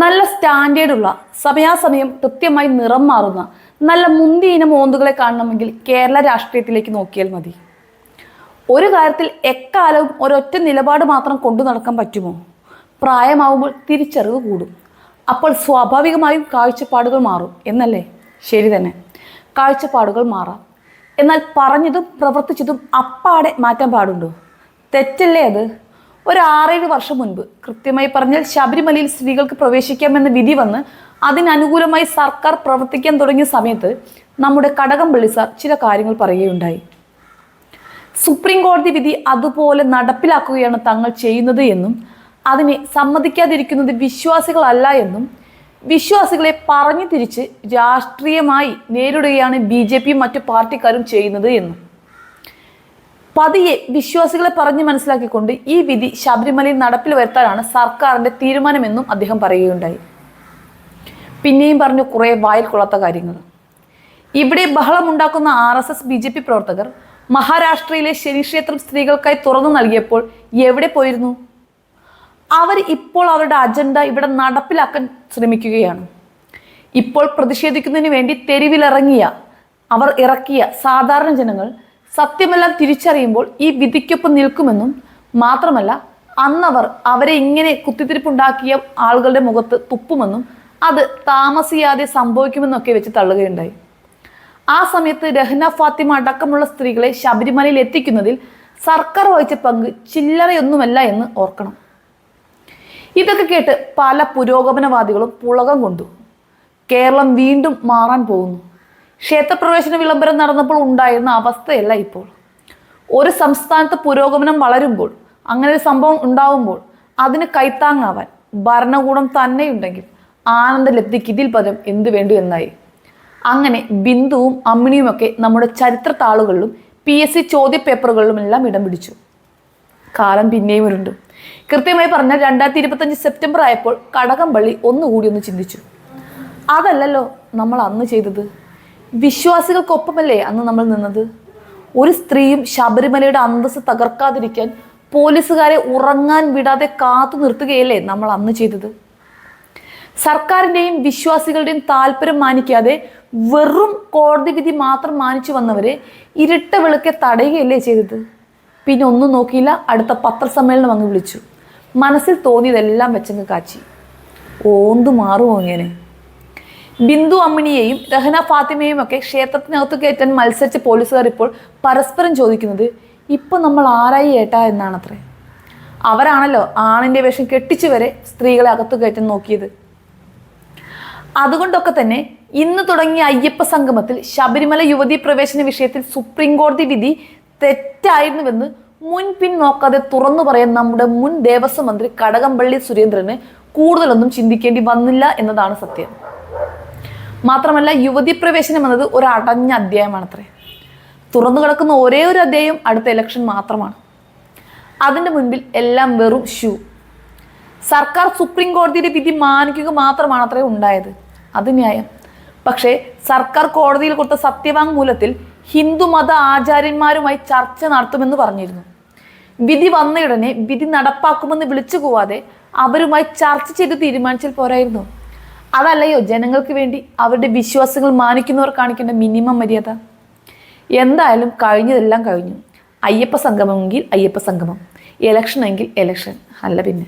നല്ല സ്റ്റാൻഡേർഡുള്ള സമയാസമയം കൃത്യമായി നിറം മാറുന്ന നല്ല മുന്തി ഇനം ഓന്തുകളെ കാണണമെങ്കിൽ കേരള രാഷ്ട്രീയത്തിലേക്ക് നോക്കിയാൽ മതി. ഒരു കാര്യത്തിൽ എക്കാലവും ഒരൊറ്റ നിലപാട് മാത്രം കൊണ്ടു നടക്കാൻ പറ്റുമോ? പ്രായമാവുമ്പോൾ തിരിച്ചറിവ് കൂടും. അപ്പോൾ സ്വാഭാവികമായും കാഴ്ചപ്പാടുകൾ മാറും എന്നല്ലേ? ശരി തന്നെ. കാഴ്ചപ്പാടുകൾ മാറാം. എന്നാൽ പറഞ്ഞതും പ്രവർത്തിച്ചതും അപ്പാടെ മാറ്റാൻ പാടുണ്ടോ? തെറ്റല്ലേ അത്? ഒരു ആറേഴ് വർഷം മുൻപ്. കൃത്യമായി പറഞ്ഞാൽ ശബരിമലയിൽ സ്ത്രീകൾക്ക് പ്രവേശിക്കാമെന്ന വിധി വന്ന് അതിനനുകൂലമായി സർക്കാർ പ്രവർത്തിക്കാൻ തുടങ്ങിയ സമയത്ത് നമ്മുടെ കടകംപള്ളി സാർ ചില കാര്യങ്ങൾ പറയുകയുണ്ടായി. സുപ്രീം കോടതി വിധി അതുപോലെ നടപ്പിലാക്കുകയാണ് തങ്ങൾ ചെയ്യുന്നത് എന്നും അതിനെ സമ്മതിക്കാതിരിക്കുന്നത് വിശ്വാസികളല്ല എന്നും വിശ്വാസികളെ പറഞ്ഞു തിരിച്ച് രാഷ്ട്രീയമായി നേരിടുകയാണ് ബി ജെ പിയും മറ്റു പാർട്ടിക്കാരും ചെയ്യുന്നത് എന്നും. പതിയെ വിശ്വാസികളെ പറഞ്ഞ് മനസ്സിലാക്കിക്കൊണ്ട് ഈ വിധി ശബരിമലയിൽ നടപ്പിൽ വരുത്താനാണ് സർക്കാരിന്റെ തീരുമാനമെന്നും അദ്ദേഹം പറയുകയുണ്ടായി. പിന്നെയും പറഞ്ഞു കുറേ വായിൽ കൊള്ളാത്ത കാര്യങ്ങൾ. ഇവിടെ ബഹളമുണ്ടാക്കുന്ന R S S B J P പ്രവർത്തകർ മഹാരാഷ്ട്രയിലെ ശനിക്ഷേത്രം സ്ത്രീകൾക്കായി തുറന്നു നൽകിയപ്പോൾ എവിടെ പോയിരുന്നു? അവർ ഇപ്പോൾ അവരുടെ അജണ്ട ഇവിടെ നടപ്പിലാക്കാൻ ശ്രമിക്കുകയാണ്. ഇപ്പോൾ പ്രതിഷേധിക്കുന്നതിന് വേണ്ടി തെരുവിലിറങ്ങിയ അവർ ഇറക്കിയ സാധാരണ ജനങ്ങൾ സത്യമെല്ലാം തിരിച്ചറിയുമ്പോൾ ഈ വിധിക്കൊപ്പം നിൽക്കുമെന്നും മാത്രമല്ല അന്നവർ അവരെ ഇങ്ങനെ കുത്തിത്തിരിപ്പുണ്ടാക്കിയ ആളുകളുടെ മുഖത്ത് തുപ്പുമെന്നും അത് താമസിയാതെ സംഭവിക്കുമെന്നൊക്കെ വെച്ച് തള്ളുകയുണ്ടായി. ആ സമയത്ത് രഹ്ന ഫാത്തിമ അടക്കമുള്ള സ്ത്രീകളെ ശബരിമലയിൽ എത്തിക്കുന്നതിൽ സർക്കാർ വഹിച്ച പങ്ക് ചില്ലറയൊന്നുമല്ല എന്ന് ഓർക്കണം. ഇതൊക്കെ കേട്ട് പല പുരോഗമനവാദികളും പുളകം കൊണ്ടു. കേരളം വീണ്ടും മാറാൻ പോകുന്നു. ക്ഷേത്രപ്രവേശന വിളംബരം നടന്നപ്പോൾ ഉണ്ടായിരുന്ന അവസ്ഥയല്ല ഇപ്പോൾ. ഒരു സംസ്ഥാനത്ത് പുരോഗമനം വളരുമ്പോൾ അങ്ങനെ ഒരു സംഭവം ഉണ്ടാവുമ്പോൾ അതിന് കൈത്താങ്ങാവാൻ ഭരണകൂടം തന്നെയുണ്ടെങ്കിൽ ആനന്ദലബ്ധിക്ക് ഇതിൽ പദം എന്തു വേണ്ടു എന്നായി. അങ്ങനെ ബിന്ദുവും അമ്മിണിയുമൊക്കെ നമ്മുടെ ചരിത്ര താളുകളിലും പി എസ് സി ചോദ്യപേപ്പറുകളിലും എല്ലാം ഇടം പിടിച്ചു. കാലം പിന്നെയും ഉരുണ്ടു. കൃത്യമായി പറഞ്ഞാൽ രണ്ടായിരത്തി ഇരുപത്തഞ്ച് സെപ്റ്റംബർ ആയപ്പോൾ കടകംപള്ളി ഒന്നുകൂടി ഒന്ന് ചിന്തിച്ചു. അതല്ലല്ലോ നമ്മൾ അന്ന് ചെയ്തത്. വിശ്വാസികൾക്കൊപ്പമല്ലേ അന്ന് നമ്മൾ നിന്നത്? ഒരു സ്ത്രീയും ശബരിമലയുടെ അന്തസ് തകർക്കാതിരിക്കാൻ പോലീസുകാരെ ഉറങ്ങാൻ വിടാതെ കാത്തു നിർത്തുകയല്ലേ നമ്മൾ അന്ന് ചെയ്തത്? സർക്കാരിന്റെയും വിശ്വാസികളുടെയും താല്പര്യം മാനിക്കാതെ വെറും കോടതി വിധി മാത്രം മാനിച്ചു വന്നവരെ ഇരട്ട വിളക്കെ തടയുകയല്ലേ ചെയ്തത്? പിന്നെ ഒന്നും നോക്കിയില്ല അടുത്ത പത്രസമ്മേളനം അങ്ങ് വിളിച്ചു. മനസ്സിൽ തോന്നിയതെല്ലാം വെച്ചങ്ങ് കാച്ചി. ഓന്തു മാറുമോ ഇങ്ങനെ? ബിന്ദു അമ്മിണിയെയും രഹന ഫാത്തിമയെയും ഒക്കെ ക്ഷേത്രത്തിനകത്ത് കയറ്റാൻ മത്സരിച്ച പോലീസുകാർ ഇപ്പോൾ പരസ്പരം ചോദിക്കുന്നത് ഇപ്പൊ നമ്മൾ ആരായി ഏട്ടാ എന്നാണത്രേ? അവരാണല്ലോ ആണിന്റെ വേഷം കെട്ടിച്ചു വരെ സ്ത്രീകളെ അകത്ത് കയറ്റാൻ നോക്കിയത്. അതുകൊണ്ടൊക്കെ തന്നെ ഇന്ന് തുടങ്ങിയ അയ്യപ്പ സംഗമത്തിൽ ശബരിമല യുവതി പ്രവേശന വിഷയത്തിൽ സുപ്രീം കോടതി വിധി തെറ്റായിരുന്നുവെന്ന് മുൻപിൻ നോക്കാതെ തുറന്നു പറയാൻ നമ്മുടെ മുൻ ദേവസ്വം മന്ത്രി കടകംപള്ളി സുരേന്ദ്രന് കൂടുതലൊന്നും ചിന്തിക്കേണ്ടി വന്നില്ല എന്നതാണ് സത്യം. മാത്രമല്ല യുവതി പ്രവേശനം എന്നത് ഒരു അടഞ്ഞ അധ്യായമാണ് അത്രേ. തുറന്നു കിടക്കുന്ന ഒരേ ഒരു അധ്യായം അടുത്ത ഇലക്ഷൻ മാത്രമാണ്. അതിന്റെ മുൻപിൽ എല്ലാം വെറും ഷൂ സർക്കാർ സുപ്രീം കോടതിയുടെ വിധി മാനിക്കുക മാത്രമാണ് അത്രേ ഉണ്ടായത്. അത് ന്യായം. പക്ഷേ സർക്കാർ കോടതിയിൽ കൊടുത്ത സത്യവാങ്മൂലത്തിൽ ഹിന്ദുമത ആചാര്യന്മാരുമായി ചർച്ച നടത്തുമെന്ന് പറഞ്ഞിരുന്നു. വിധി വന്നയുടനെ വിധി നടപ്പാക്കുമെന്ന് വിളിച്ചു പോവാതെ അവരുമായി ചർച്ച ചെയ്ത് തീരുമാനിച്ചാൽ പോരായിരുന്നു. അതല്ലയോ ജനങ്ങൾക്ക് വേണ്ടി അവരുടെ വിശ്വാസങ്ങൾ മാനിക്കുന്നവർ കാണിക്കേണ്ട മിനിമം മര്യാദ. എന്തായാലും കഴിഞ്ഞതെല്ലാം കഴിഞ്ഞു. അയ്യപ്പ സംഗമമെങ്കിൽ അയ്യപ്പ സംഗമം. ഇലക്ഷനെങ്കിൽ ഇലക്ഷൻ അല്ല പിന്നെ.